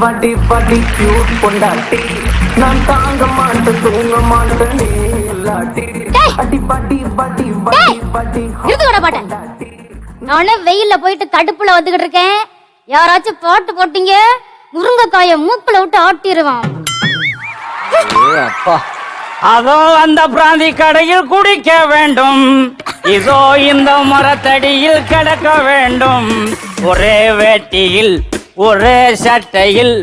படி படி கியூட் பொண்டாட்டி. நான் தாங்க மாட்டேன் தூங்க மாட்டேன் நீ இல்லாட்டி. அடி படி படி படி. படி விட மாட்டேன். நானே வெயில்ல போயிட்டு கடுப்புல வந்துகிட்டு இருக்கேன். யாராச்சும் பாட்டு போட்டீங்க? முருங்கைக்காய மூக்குல விட்டு ஆட்டிடுவான். அப்பா. அதோ அந்த பிராந்தி கடையில் குடிக்க வேண்டும். இதோ இந்த மரத்தடியில் கிடக்க வேண்டும். ஒரே வேட்டியில் ஒரே சட்டையில்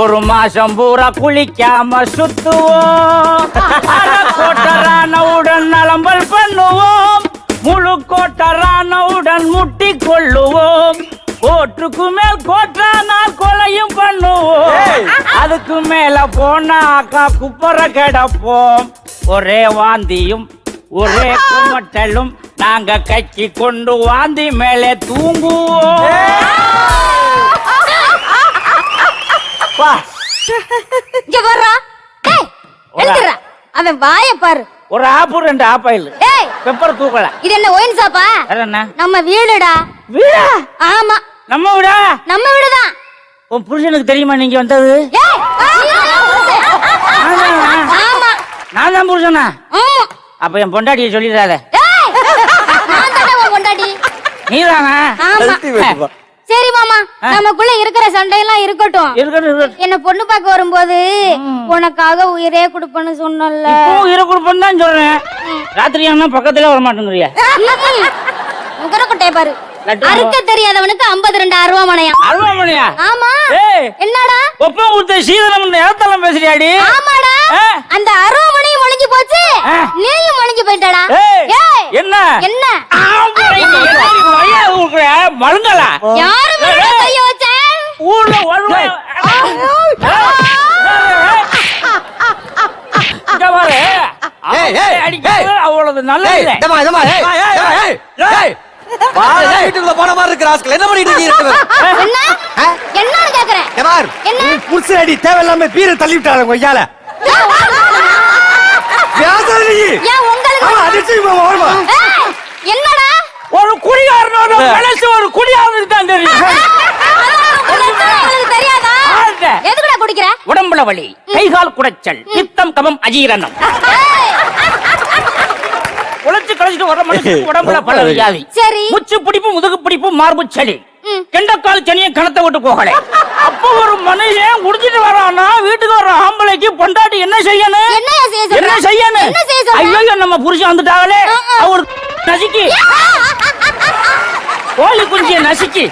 ஒரு மாசம் பூரா குளிக்காம சுத்துவோம். கோட்டரானவுடன் நலம்பல் பண்ணுவோம். முழு கோட்டரானவுடன் முட்டி கொள்ளுவோம். கோட்டுக்கு மேல் கோட்டானால் கொலையும் பண்ணுவோம். அதுக்கு மேல போனாக்கா குப்பர கிடப்போம். ஒரே வாந்தியும் ஒரே குமட்டலும் நாங்க கட்சி கொண்டு வாந்தி மேலே தூங்குவோம். இங்க வர்றா. டேய் எழுதுறா அவன் வாய பாரு. ஒரு ஆப்பு ரெண்டு ஆப்பாயில் டேய். பெப்பர் தூக்கல. இது என்ன ஒயின் சாப்பா என்ன? நம்ம வீடுடா. வீடா? ஆமா. நம்ம வீடா? நம்ம வீடுதான். உன் புருஷனுக்கு தெரியுமா நீங்க வந்தது? ஏய் ஆமா நான் தான் புருஷனா. அப்ப என் பொண்டாட்டியை சொல்லிடாத. ஏய் நான் தானே உன் பொண்டாட்டி நீதானா ஆமா சரி மாமா நமக்குள்ள இருக்கிற சண்டையெல்லாம் இருக்கட்டும். என்ன பொண்ணு பார்க்க வரும்போது உனக்காக உயிரே கொடுப்பேன்னு சொன்னல இரு குடுப்பம் தான் சொல்றேன். ராத்திரி ஆனா பக்கத்துல வர மாட்டேங்கிறியா முகரக்கொட்டைய பாரு. அறுக்க தெரியாதவனுக்கு ஐம்பது ரெண்டு அருவாமனையா? அருவாமணியா ஆமா. என்னடா? ஒப்பம் கொடுத்த சீதனம் இடத்தெல்லாம் பேசுறியாடி? ஆமாடா. அந்த அருவாமனையும் முழிஞ்சு போச்சு. நீயும் முழிஞ்சு போயிட்டடா. என்ன? என்ன? ஆம்பளை, யாரு கைய வச்ச ஊர்ல அவ்வளவு நல்ல போன மாதிரி இருக்கு ராஸ்கல். என்ன பண்ணிட்டு இருக்கீங்க ரெண்டு தேவையில்லாம பீரை தள்ளி விட்டாங்க கொய்யால நீ ஏன் உங்களுக்கு அவன் அடிச்சு இவன் ஓடுமா ஏய், என்னடா ஒரு குடிகாரனோட மனசு ஒரு குடியாரனுக்கு தான் தெரியும். எதுக்குடா குடிக்கிற? உடம்புல வலி கைகால் குடைச்சல் பித்தம் கபம் அஜீரணம். உழைச்சு கழிச்சிட்டு வர மனுஷனுக்கு உடம்புல பல வியாதி. சரி. முச்சு பிடிப்பு முதுகு பிடிப்பு மார்பு சளி. கெண்டக்கால் சனியை கணத்தை விட்டு போகல. அப்போ ஒரு மனுஷன் குடிச்சிட்டு வரானா வீட்டுக்கு வர ஆம்பளைக்கு பொண்டாட்டி என்ன செய்யணும்? என்ன செய்யணும்? ஐயோ நம்ம புருஷன் வந்துட்டாங்களே. அவர் நசுக்கி. கோழி குஞ்சிய நசுக்கி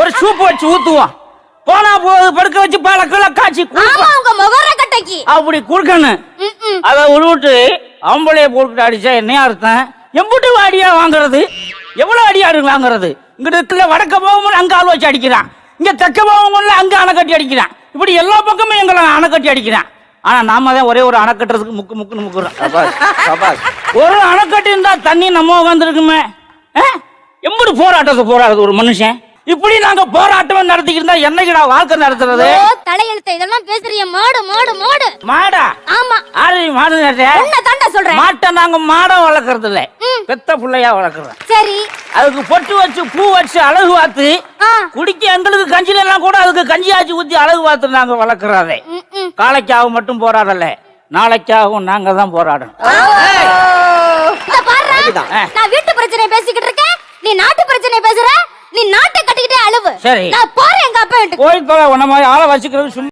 ஒரு சூப்பு வச்சு ஊத்துவான் போனா போது படுக்க வச்சு பால கீழே காய்ச்சி. உங்க முகர கட்டைக்கு. அப்படி குடுக்கணும். அதை உருவிட்டு ஆம்பளைய போட்டுட்டு அடிச்சா என்ன அர்த்தம்? எம்புட்டு அடியா வாங்குறது? எவ்வளவு அடியாரு வாங்குறது? இங்கிட்ட இருக்கிற வடக்க போகும்போது அங்க ஆள் வச்சு அடிக்கிறான். இங்க தெற்க போகும்போது அங்க அணை கட்டி அடிக்கிறான். இப்படி எல்லா பக்கமும் எங்களை அணை கட்டி அடிக்கிறான். ஆனா நாம தான் ஒரே ஒரு அணை கட்டுறதுக்கு முக்கு முக்குன்னு முக்குறோம். ஒரு அணைக்கட்டு இருந்தா தண்ணி நம்ம உட்காந்துருக்குமே எம்புட்டு போராட்டத்தை போராடுது ஒரு மனுஷன்? இப்படி நாங்க போராட்டம் நடத்திக்கிட்டு இருந்தா என்னைக்குடா வாழ்க்கை நடத்துறது? ஓ தலையெழுத்த இதெல்லாம் பேசுறிய. மாடு மாடு மாடு. மாடா? ஆமா. ஆறு மாடு தாண்டா சொல்றேன் மாட்டை நாங்க மாடை வளர்க்கறது இல்ல. பெத்த பிள்ளையா வளர்க்கறோம். சரி. அதுக்கு பொட்டு வச்சு பூ வச்சு அழகு பார்த்து குடிக்க எங்களுக்கு கஞ்சில எல்லாம் கூட அதுக்கு கஞ்சி ஆச்சு ஊத்தி அழகு பார்த்து நாங்க வளர்க்கறதே. காலைக்காகவும் மட்டும் போராடல. நாளைக்காகவும் நாங்க தான் போராடணும். நான் வீட்டு பிரச்சனை பேசிக்கிட்டு இருக்கேன். நீ நாட்டு பிரச்சனை பேசுற? நீ நாட்டை கட்டிக்கிட்டே அழுவு. சரி. நான் போறேன் எங்க அப்பா கோயில் தொலை உன மாதிரி ஆளை வச்சுக்கிறது சொல்லி